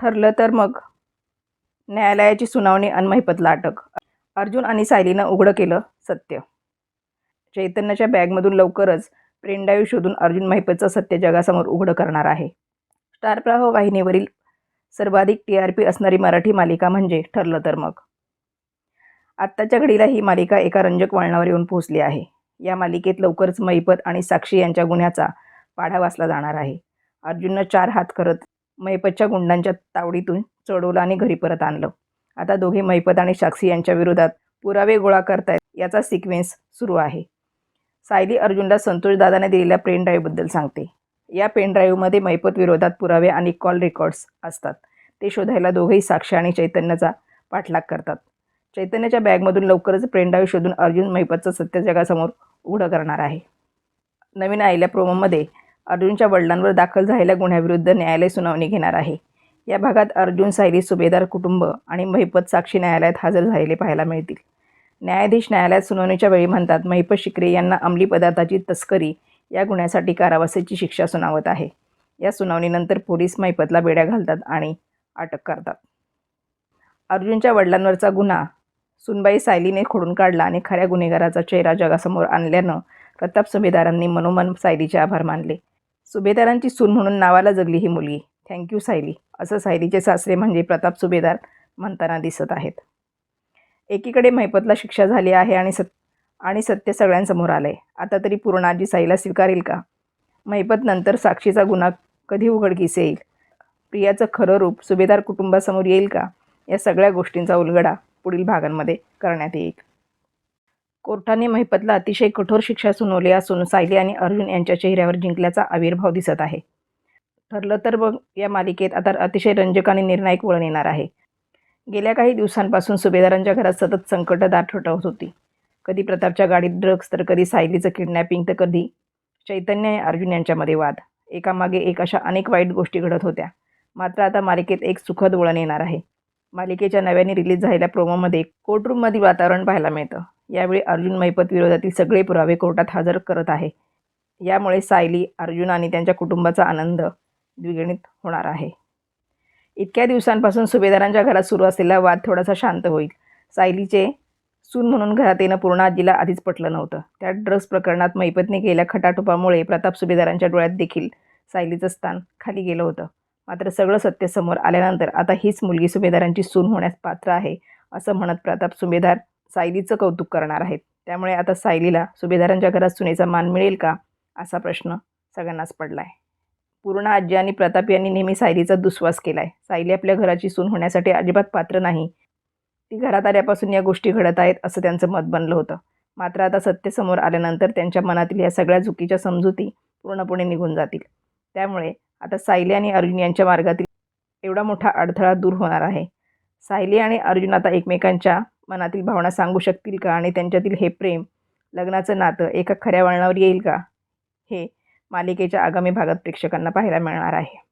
ठरलं तर मग? न्यायालयाची सुनावणी आणि अटक अर्जुन आणि सायलीनं उघडं केलं सत्य. चैतन्याच्या बॅगमधून लवकरच प्रेंडायू शोधून अर्जुन महिपतचं सत्य जगासमोर उघडं करणार आहे. स्टार प्रवाह वाहिनीवरील सर्वाधिक टी आर पी असणारी मराठी मालिका म्हणजे ठरलं तर मग? आत्ताच्या घडीला ही मालिका एका रंजक वळणावर येऊन पोहोचली आहे. या मालिकेत लवकरच महिपत आणि साक्षी यांच्या गुन्ह्याचा पाढा वाचला जाणार आहे. अर्जुननं चार हात करत मैपतच्या गुंडांच्या तावडीतून चढवलं आणि घरी परत आणलं. आता दोघे मैपत आणि साक्षी यांच्या विरोधात पुरावे गोळा करतायत याचा सिक्वेन्स सुरू आहे. सायली अर्जुनला संतोषदादाने दिलेल्या पेन ड्राईव्हबद्दल सांगते. या पेन ड्राईव्हमध्ये मैपत विरोधात पुरावे आणि कॉल रेकॉर्ड्स असतात. ते शोधायला दोघेही साक्षी आणि चैतन्याचा पाठलाग करतात. चैतन्याच्या बॅगमधून लवकरच पेन ड्राईव्ह शोधून अर्जुन मैपतचं सत्य जगासमोर उघडं करणार आहे. नवीन आलेल्या प्रोमोमध्ये अर्जुनच्या वडिलांवर दाखल झालेल्या गुन्ह्याविरुद्ध न्यायालय सुनावणी घेणार आहे. या भागात अर्जुन सायली सुभेदार कुटुंब आणि महिपत साक्षी न्यायालयात हजर झालेले पाहायला मिळतील. न्यायाधीश न्यायालयात सुनावणीच्या वेळी म्हणतात महिपत शिकरे यांना अंमली पदार्थाची तस्करी या गुन्ह्यासाठी कारावासाची शिक्षा सुनावत आहे. या सुनावणीनंतर पोलीस महिपतला बेड्या घालतात आणि अटक करतात. अर्जुनच्या वडिलांवरचा गुन्हा सुनबाई सायलीने खोडून काढला आणि खऱ्या गुन्हेगाराचा चेहरा जगासमोर आणल्यानं प्रताप सुभेदारांनी मनोमन सायलीचे आभार मानले. सुभेदारांची सून म्हणून नावाला जगली ही मुलगी. Thank you Sayali. असं सायलीचे सासरे म्हणजे प्रताप सुभेदार म्हणताना दिसत आहेत. एकीकडे महिपतला शिक्षा झाली आहे आणि सत आणि सत्य सगळ्यांसमोर आलं आहे आता तरी पूर्णाजी साईला स्वीकारेल का? महिपत नंतर साक्षीचा गुन्हा कधी उघडकीस येईल? प्रियाचं खरं रूप सुभेदार कुटुंबासमोर येईल का? या सगळ्या गोष्टींचा उलगडा पुढील भागांमध्ये करण्यात येईल. कोर्टाने महिपतला अतिशय कठोर शिक्षा सुनावली असून सायली आणि अर्जुन यांच्या चेहऱ्यावर जिंकल्याचा आविर्भाव दिसत आहे. ठरलं तर मग या मालिकेत आता अतिशय रंजक आणि निर्णायक वळण येणार आहे. गेल्या काही दिवसांपासून सुभेदारांच्या घरात सतत संकटदार ठटवत होती. कधी प्रतापच्या गाडीत ड्रग्स तर कधी सायलीचं किडनॅपिंग तर कधी चैतन्य आणि अर्जुन यांच्यामध्ये वाद. एकामागे एक अशा अनेक वाईट गोष्टी घडत होत्या. मात्र आता मालिकेत एक सुखद वळण येणार आहे. मालिकेच्या नव्याने रिलीज झालेल्या प्रोमोमध्ये कोर्टरूममधील वातावरण पाहायला मिळतं. यावेळी अर्जुन महिपत विरोधातील सगळे पुरावे कोर्टात हजर करत आहे. यामुळे सायली अर्जुन आणि त्यांच्या कुटुंबाचा आनंद द्विगणित होणार आहे. इतक्या दिवसांपासून सुभेदारांच्या घरात सुरू असलेला वाद थोडासा शांत होईल. सायलीचे सून म्हणून घरात येणं पूर्ण आजीला आधीच पटलं नव्हतं. त्या ड्रग्स प्रकरणात मैपतने केल्या खटाटोपामुळे प्रताप सुभेदारांच्या डोळ्यात देखील सायलीचं स्थान खाली गेलं होतं. मात्र सगळं सत्य समोर आल्यानंतर आता हीच मुलगी सुभेदारांची सून होण्यास पात्र आहे असं म्हणत प्रताप सुभेदार सायलीचं कौतुक करणार आहेत. त्यामुळे आता सायलीला सुभेदारांच्या घरात सुनेचा मान मिळेल का? असा प्रश्न सगळ्यांनाच पडला आहे पूर्ण आजी आणि प्रताप यांनी नेहमी सायलीचा दुस्वास केला आहे सायली आपल्या घराची सून होण्यासाठी अजिबात पात्र नाही. ती घरात आल्यापासून या गोष्टी घडत आहेत असं त्यांचं मत बनलं होतं. मात्र आता सत्य समोर आल्यानंतर त्यांच्या मनातील या सगळ्या चुकीच्या समजुती पूर्णपणे निघून जातील. त्यामुळे आता सायली आणि अर्जुन यांच्या मार्गातील एवढा मोठा अडथळा दूर होणार आहे. सायली आणि अर्जुन आता एकमेकांच्या मनातील भावना सांगू शकतील का? आणि त्यांच्यातील हे प्रेम लग्नाचं नातं एका खऱ्या वळणावर येईल का? हे मालिकेच्या आगामी भागात प्रेक्षकांना पाहायला मिळणार आहे.